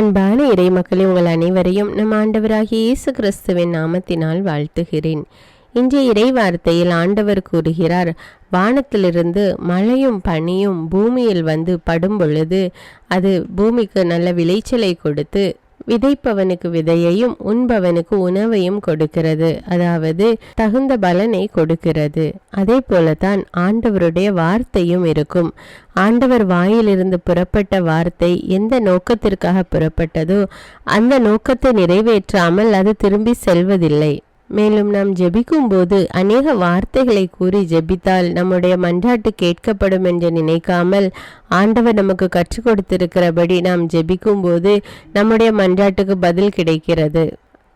அன்பான இறை மக்களே உங்கள் அனைவரையும் நம் ஆண்டவராகிய இயேசு கிறிஸ்துவின் நாமத்தினால் வாழ்த்துகிறேன். இன்றைய இறை வார்த்தையில் ஆண்டவர் கூறுகிறார் வானத்திலிருந்து மழையும் பனியும் பூமியில் வந்து படும் பொழுது அது பூமிக்கு நல்ல விளைச்சலை கொடுத்து விதைப்பவனுக்கு விதையையும் உண்பவனுக்கு உணவையும் கொடுக்கிறது. அதாவது தகுந்த பலனை கொடுக்கிறது. அதே போலதான் ஆண்டவருடைய வார்த்தையும் இருக்கும். ஆண்டவர் வாயிலிருந்து புறப்பட்ட வார்த்தை எந்த நோக்கத்திற்காக புறப்பட்டதோ அந்த நோக்கத்தை நிறைவேற்றாமல் அது திரும்பி செல்வதில்லை. மேலும் நாம் ஜெபிக்கும் போது அநேக வார்த்தைகளை கூறி ஜெபித்தால் நம்முடைய மன்றாட்டு கேட்கப்படும் என்று நினைக்காமல் ஆண்டவர் நமக்கு கற்றுக் கொடுத்திருக்கிறபடி நாம் ஜெபிக்கும் போது நம்முடைய மன்றாட்டுக்கு பதில் கிடைக்கிறது.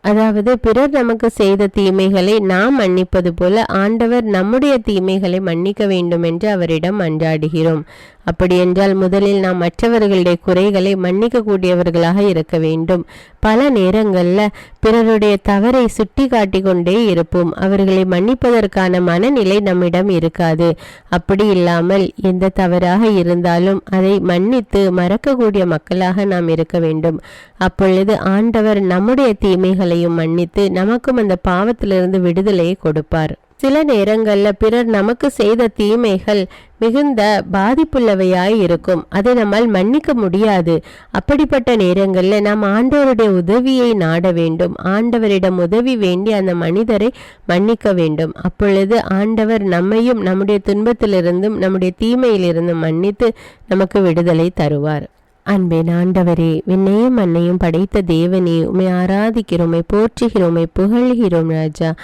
அதாவது பிறர் நமக்கு செய்த தீமைகளை நாம் மன்னிப்பது போல ஆண்டவர் நம்முடைய தீமைகளை மன்னிக்க வேண்டும் என்று அவரிடம் அன்றாடுகிறோம். அப்படியென்றால் முதலில் நாம் மற்றவர்களுடைய குறைகளை மன்னிக்க கூடியவர்களாக இருக்க வேண்டும். பல நேரங்களில் பிறருடைய தவறை சுட்டி காட்டிக்கொண்டே இருப்போம். அவர்களை மன்னிப்பதற்கான மனநிலை நம்மிடம் இருக்காது. அப்படி இல்லாமல் எந்த தவறாக இருந்தாலும் அதை மன்னித்து மறக்கக்கூடிய மக்களாக நாம் இருக்க வேண்டும். அப்பொழுது ஆண்டவர் நம்முடைய தீமைகளை பாவங்களையும் மன்னித்து நமக்கும் அந்த பாவத்திலிருந்து விடுதலையை கொடுப்பார். சில நேரங்களில் பிறர் நமக்கு செய்த தீமைகள் மிகுந்த பாதிப்புள்ளவையாய் இருக்கும். அதை நம்மால் மன்னிக்க முடியாது. அப்படிப்பட்ட நேரங்களில் நாம் ஆண்டவருடைய உதவியை நாட வேண்டும். ஆண்டவரிடம் உதவி வேண்டி அந்த மனிதரை மன்னிக்க வேண்டும். அப்பொழுது ஆண்டவர் நம்மையும் நம்முடைய துன்பத்திலிருந்தும் நம்முடைய தீமையிலிருந்தும் மன்னித்து நமக்கு விடுதலை தருவார். அன்பேன் ஆண்டவரே விண்ணையும் மண்ணையும் படைத்த தேவனே உமை ஆராதிக்கிறோமை போற்றுகிறோமை புகழ்கிறோம் ராஜா.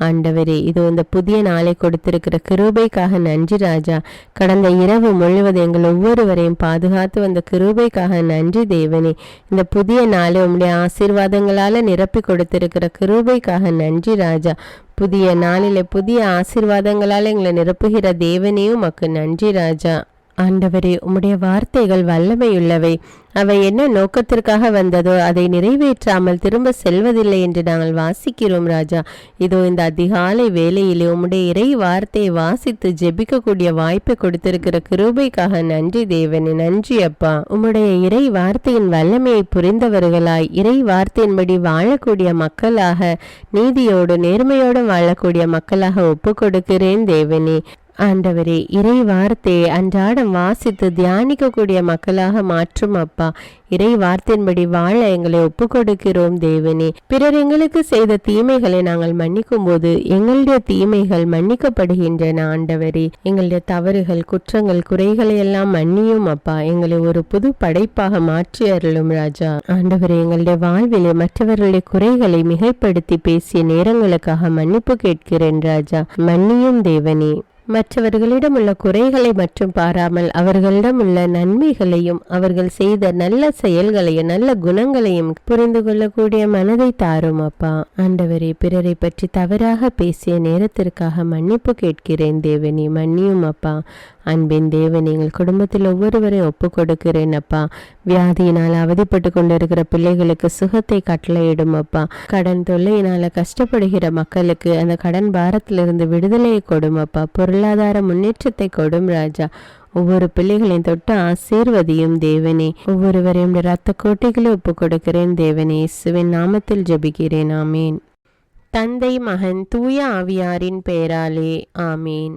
ஆண்டவரே இது இந்த புதிய நாளை கொடுத்திருக்கிற கிருபைக்காக நன்றி ராஜா. கடந்த இரவு முழுவதும் எங்கள் ஒவ்வொருவரையும் பாதுகாத்து வந்த கிருபைக்காக நன்றி தேவனே. இந்த புதிய நாளை உம்முடைய ஆசீர்வாதங்களால நிரப்பி கொடுத்திருக்கிற கிருபைக்காக நன்றி ராஜா. புதிய நாளிலே புதிய ஆசீர்வாதங்களால் எங்களை நிரப்புகிற தேவனையும் உமக்கு நன்றி ராஜா. ஆண்டவரே உம்முடைய வார்த்தைகள் வல்லமையுள்ளவை. அவை என்ன நோக்கத்திற்காக வந்ததோ அதை நிறைவேற்றாமல் திரும்ப செல்வதில்லை என்று நாங்கள் வாசிக்கிறோம் ராஜா. இதோ இந்த அதிகாலை வேலையிலே உம்முடைய இறை வார்த்தையை வாசித்து ஜெபிக்கக்கூடிய வாய்ப்பை கொடுத்திருக்கிற கிருபைக்காக நன்றி தேவனே. நன்றி அப்பா. உம்முடைய இறை வார்த்தையின் வல்லமையை புரிந்தவர்களாய் இறை வார்த்தையின்படி வாழக்கூடிய மக்களாக நீதியோடு நேர்மையோடு வாழக்கூடிய மக்களாக ஒப்பு கொடுக்கிறேன் தேவனே. ஆண்டவரே இறை வார்த்தையை அன்றாடம் வாசித்து தியானிக்கக்கூடிய மக்களாக மாற்றும் அப்பா. இறை வார்த்தையின்படி வாழ எங்களை ஒப்பு கொடுக்கிறோம் தேவனே. பிறர் எங்களுக்கு செய்த தீமைகளை நாங்கள் மன்னிக்கும் போது எங்களுடைய தீமைகள் மன்னிக்கப்படுகின்றன ஆண்டவரே. எங்களுடைய தவறுகள் குற்றங்கள் குறைகளை எல்லாம் மன்னியும் அப்பா. எங்களை ஒரு புது படைப்பாக மாற்றி அருளும் ராஜா. ஆண்டவரே எங்களுடைய வாழ்விலே மற்றவர்களுடைய குறைகளை மிகைப்படுத்தி பேசிய நேரங்களுக்காக மன்னிப்பு கேட்கிறேன் ராஜா. மன்னியும் தேவனே. மற்றவர்களிடம் உள்ள குறைகளை மட்டும் பாராமல் அவர்களிடம் உள்ள நன்மைகளையும் அவர்கள் செய்த நல்ல செயல்களையும் நல்ல குணங்களையும் புரிந்து கொள்ளக்கூடிய மனதை தாரும் அப்பா. ஆண்டவரே பிறரை பற்றி தவறாக பேசிய நேரத்திற்காக மன்னிப்பு கேட்கிறேன் தேவனி. மன்னியும் அப்பா. அன்பின் தேவன் எங்கள் குடும்பத்தில் ஒவ்வொருவரையும் ஒப்பு கொடுக்கிறேன் அப்பா. வியாதியினால் அவதிப்பட்டு கொண்டிருக்கிற பிள்ளைகளுக்கு சுகத்தை கட்டளையிடும் அப்பா. கடன் தொல்லையினால் கஷ்டப்படுகிற மக்களுக்கு அந்த கடன் பாரத்திலிருந்து விடுதலையை கொடும் அப்பா. பொருளாதார முன்னேற்றத்தை கொடும் ராஜா. ஒவ்வொரு பிள்ளைகளையும் தொட்டு ஆசீர்வதியும் தேவனே. ஒவ்வொருவரையும் ரத்த கோட்டைகளை ஒப்பு கொடுக்கிறேன் தேவனே. இயேசுவின் நாமத்தில் ஜெபிக்கிறேன். ஆமீன். தந்தை மகன் தூய ஆவியாரின் பெயராலே. ஆமீன்.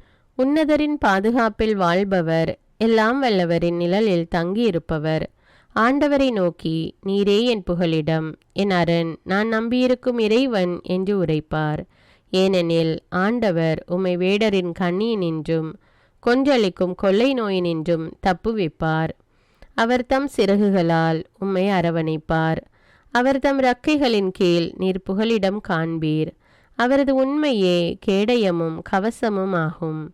உன்னதரின் பாதுகாப்பில் வாழ்பவர் எல்லாம் வல்லவரின் நிழலில் தங்கியிருப்பவர். ஆண்டவரை நோக்கி நீரே என் புகலிடம். என் அரண் நான் நம்பியிருக்கும் இறைவன் என்று உரைப்பார். ஏனெனில் ஆண்டவர் உம்மை வேடரின் கண்ணியினின்றும் கொன்றளிக்கும் கொள்ளை நோயினின்றும் தப்புவிப்பார் அவர் தம் சிறகுகளால் உம்மை அரவணைப்பார். அவர் தம் ரக்கைகளின் கீழ் நீர் புகலிடம் காண்பீர். அவரது உண்மையே கேடயமும் கவசமும் ஆகும்.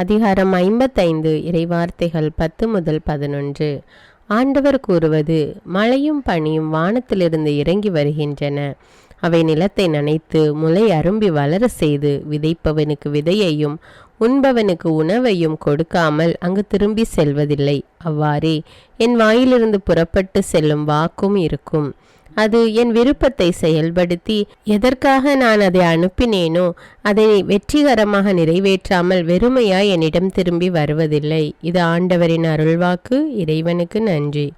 அதிகாரம் ஐம்பத்தைந்து இறைவார்த்தைகள் பத்து முதல் பதினொன்று. ஆண்டவர் கூறுவது மழையும் பனியும் வானத்திலிருந்து இறங்கி வருகின்றன. அவை நிலத்தை நனைத்து முளை அரும்பி வளர செய்து விதைப்பவனுக்கு விதையையும் உண்பவனுக்கு உணவையும் கொடுக்காமல் அங்கு திரும்பி செல்வதில்லை. அவ்வாறே என் வாயிலிருந்து புறப்பட்டு செல்லும் வாக்கும் இருக்கும். அது என் விருப்பத்தை செயல்படுத்தி எதற்காக நான் அதை அனுப்பினேனோ அதை வெற்றிகரமாக நிறைவேற்றாமல் வெறுமையாய் என்னிடம் திரும்பி வருவதில்லை. இது ஆண்டவரின் அருள்வாக்கு. இறைவனுக்கு நன்றி.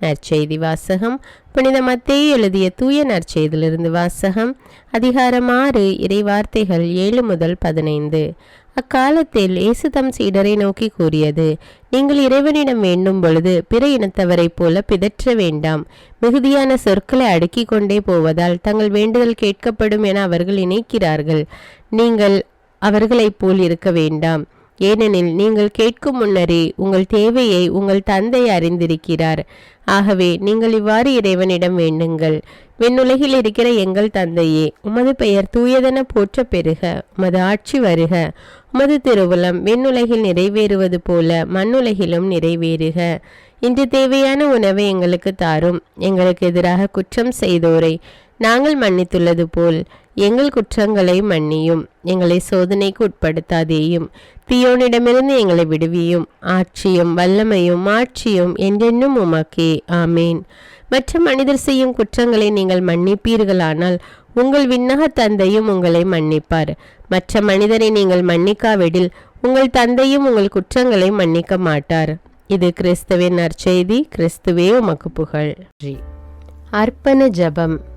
நற்செய்தி வாசகம். புனித மத்தே எழுதிய தூய நற்செய்தியிலிருந்து வாசகம். அதிகாரம் ஆறு. இறைவார்த்தைகள் ஏழு முதல் பதினைந்து. அக்காலத்தில் இயேசு தம் சீடரை நோக்கி கூறியது நீங்கள் இறைவனிடம் வேண்டும் பொழுது பிற இனத்தவரைப் போல பிதற்ற வேண்டாம். மிகுதியான சொற்களை அடுக்கிக் கொண்டே போவதால் தங்கள் வேண்டுதல் கேட்கப்படும் என அவர்கள் நினைக்கிறார்கள். நீங்கள் அவர்களைப் போல் இருக்க வேண்டாம். ஏனெனில் நீங்கள் கேட்கும் முன்னரே உங்கள் தேவையை உங்கள் தந்தை அறிந்திருக்கிறார். ஆகவே நீங்கள் இவ்வாறு இறைவனிடம் வேண்டுங்கள். விண்ணுலகில் இருக்கிற எங்கள் தந்தையே உமது பெயர் தூயதென போற்ற பெறுக உமது ஆட்சி வருக. உமது திருவுளம் விண்ணுலகில் நிறைவேறுவது போல மண்ணுலகிலும் நிறைவேறுக. இன்று தேவையான உணவை எங்களுக்கு தாரும். எங்களுக்கு எதிராக குற்றம் செய்தோரை நாங்கள் மன்னித்துள்ளது போல் எங்கள் குற்றங்களை மன்னியும் எங்களை சோதனைக்கு உட்படுத்தாதேயும் தீயோனிடமிருந்து எங்களை விடுவியும் ஆட்சியும் வல்லமையும் ஆட்சியும் என்றென்னும் உமக்கே. ஆமேன். மற்ற மனிதர் செய்யும் குற்றங்களை நீங்கள் மன்னிப்பீர்களானால் உங்கள் விண்ணக தந்தையும் உங்களை மன்னிப்பார். மற்ற மனிதரை நீங்கள் மன்னிக்காவிடில் உங்கள் தந்தையும் உங்கள் குற்றங்களை மன்னிக்க மாட்டார். இது கிறிஸ்துவின் நற்செய்தி கிறிஸ்துவே உமக்கு புகழ். அர்ப்பண ஜபம்.